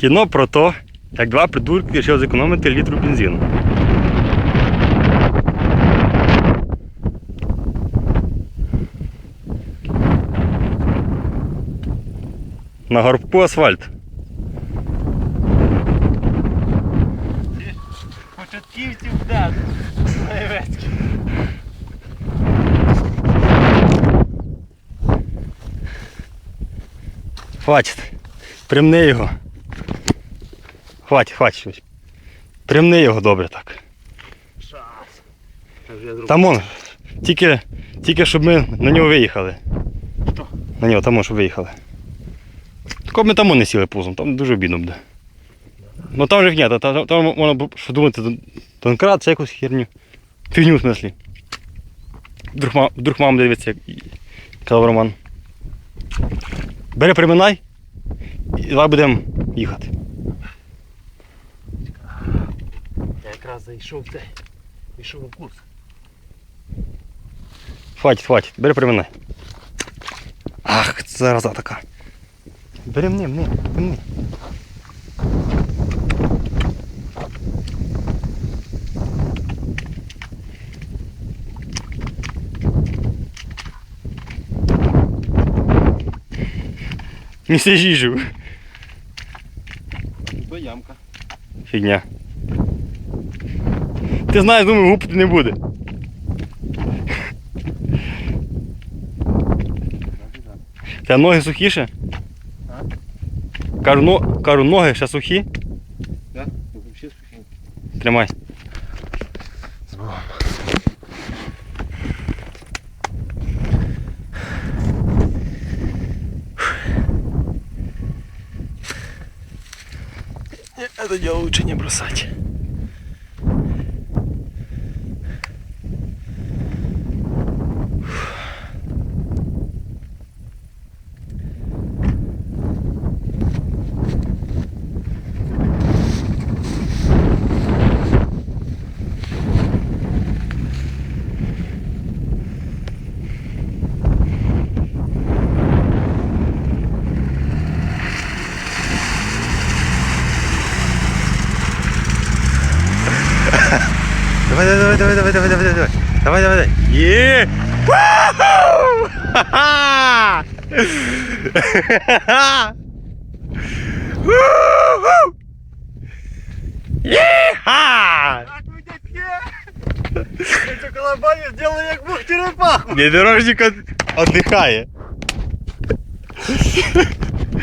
Кіно про те, як два придурки вирішили зекономити літру бензину. На горбку асфальт. Початківців да, Наєвецький. Хватить. Примни його. Хватить, хватить щось. Примни його добре так. Там он, тільки, тільки щоб ми на нього виїхали. Що? На нього там, щоб виїхали. Тако ми там не сіли пузом, там дуже обідно буде. Ну там же ні, там, там, можна що думати, донкрат, це якусь херню. Фігню в смислі. Вдруг, ма- вдруг мама дивиться, як казав Роман. Бери приминай і давай будемо їхати. зайшов те. Пішов в курс. Хватить, хватить, бери при мене. Ах, зараза така. Бери мені, мені, мені. Неси їжу. Фігня. Ти знаєш, думаю, гупити не буде. Та ноги сухіше? Кажу, но, кажу, ноги ще сухі. Да? Взагалі сухенький. Тримай. З Богом. Это дело лучше не бросать. Давай, давай, давай, давай, давай, давай, давай. Давай, давай, давай. Є! Вау! Ха-ха! Ха-ха! Ву-ху! Є-ха! Так ви дядьки! Я цю колобаню зробили як бух черепаху. Внедорожник от- отдыхає.